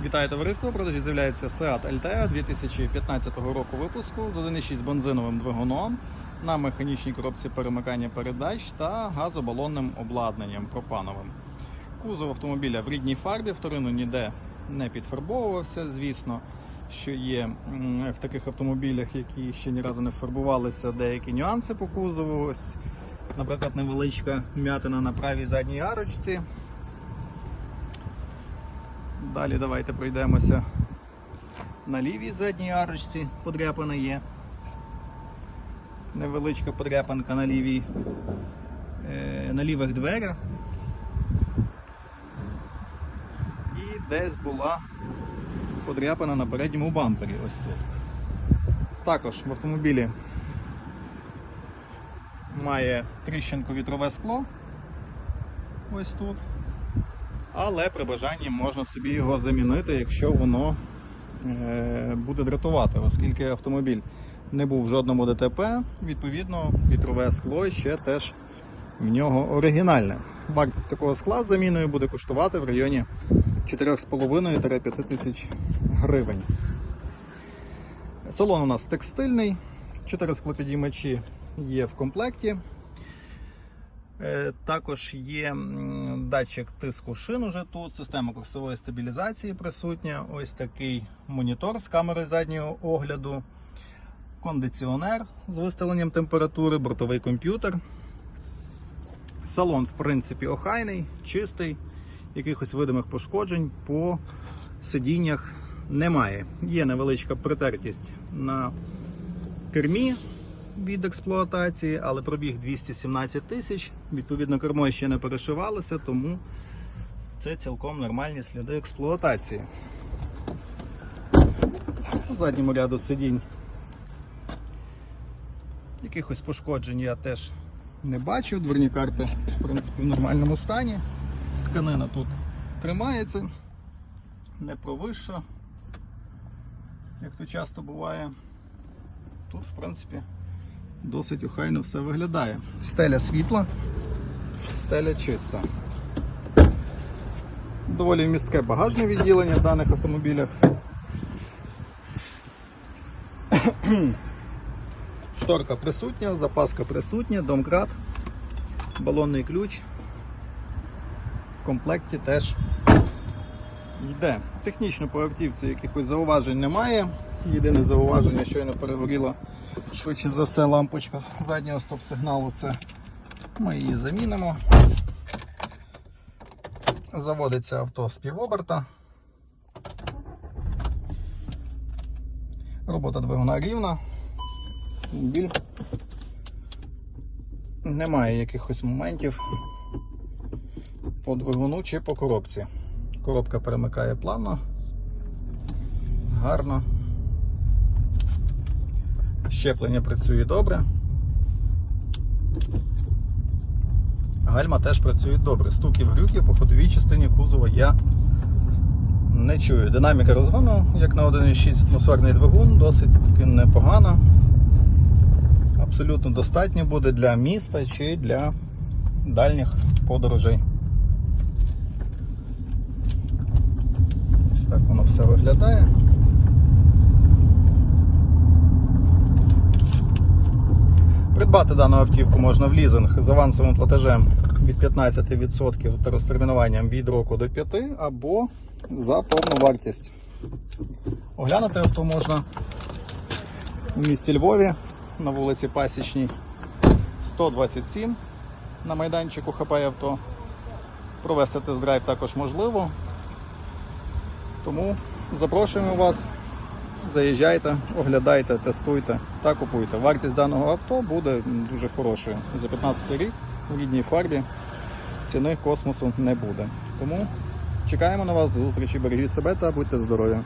Вітаю товариство! Продажі з'являється Seat Altea 2015 року випуску з 1.6 бензиновим двигуном на механічній коробці перемикання передач та газобалонним обладнанням пропановим. Кузов автомобіля в рідній фарбі, вторину ніде не підфарбовувався. Звісно, що є в таких автомобілях, які ще ні разу не фарбувалися, деякі нюанси по кузову. Ось, наприклад, невеличка м'ятина на правій задній арочці. Далі давайте пройдемося на лівій задній арочці, подряпана є. Невеличка подряпанка на лівій, е, на лівих дверях. І десь була подряпана на передньому бампері ось тут. Також в автомобілі має тріщинку вітрове скло. Ось тут але при бажанні можна собі його замінити, якщо воно е, буде дратувати, оскільки автомобіль не був в жодному ДТП, відповідно, вітрове скло ще теж в нього оригінальне. Вартість такого скла з заміною буде коштувати в районі 4,5-5 тисяч гривень. Салон у нас текстильний, 4 склопідіймачі є в комплекті. Е, Також є датчик тиску шин уже тут, система курсової стабілізації присутня. Ось такий монітор з камерою заднього огляду, кондиціонер з виставленням температури, бортовий комп'ютер. Салон, в принципі, охайний, чистий, якихось видимих пошкоджень по сидіннях немає. Є невеличка притертість на кермі від експлуатації, але пробіг 217 тисяч. Відповідно, кермо ще не перешивалося, тому це цілком нормальні сліди експлуатації. У задньому ряду сидінь якихось пошкоджень я теж не бачу. Дверні карти, в принципі, в нормальному стані. Тканина тут тримається, не провища, як то часто буває. Тут, в принципі, досить охайно все виглядає. Стеля світла, стеля чиста. Доволі містке багажне відділення в даних автомобілях. Шторка присутня, запаска присутня, домкрат, балонний ключ. В комплекті теж йде. Технічно по автівці якихось зауважень немає. Єдине зауваження, щойно перегоріла швидше за це лампочка заднього стоп-сигналу. Це ми її замінимо. Заводиться авто з півоберта. Робота двигуна рівна. Автомобіль. Немає якихось моментів по двигуну чи по коробці. Коробка перемикає плавно, гарно. Щеплення працює добре. Гальма теж працює добре. Стуків грюків по ходовій частині кузова я не чую. Динаміка розгону, як на 1,6 атмосферний двигун, досить таки непогана. Абсолютно достатньо буде для міста чи для дальніх подорожей. Так воно все виглядає. Придбати дану автівку можна в лізинг з авансовим платежем від 15% та розтермінуванням від року до 5 або за повну вартість. Оглянути авто можна у місті Львові на вулиці Пасічній 127 на майданчику ХП авто. Провести тест-драйв також можливо. Тому запрошуємо вас. Заїжджайте, оглядайте, тестуйте та купуйте. Вартість даного авто буде дуже хорошою. За 15 рік у рідній фарбі ціни космосу не буде. Тому чекаємо на вас до зустрічі. Бережіть себе та будьте здорові.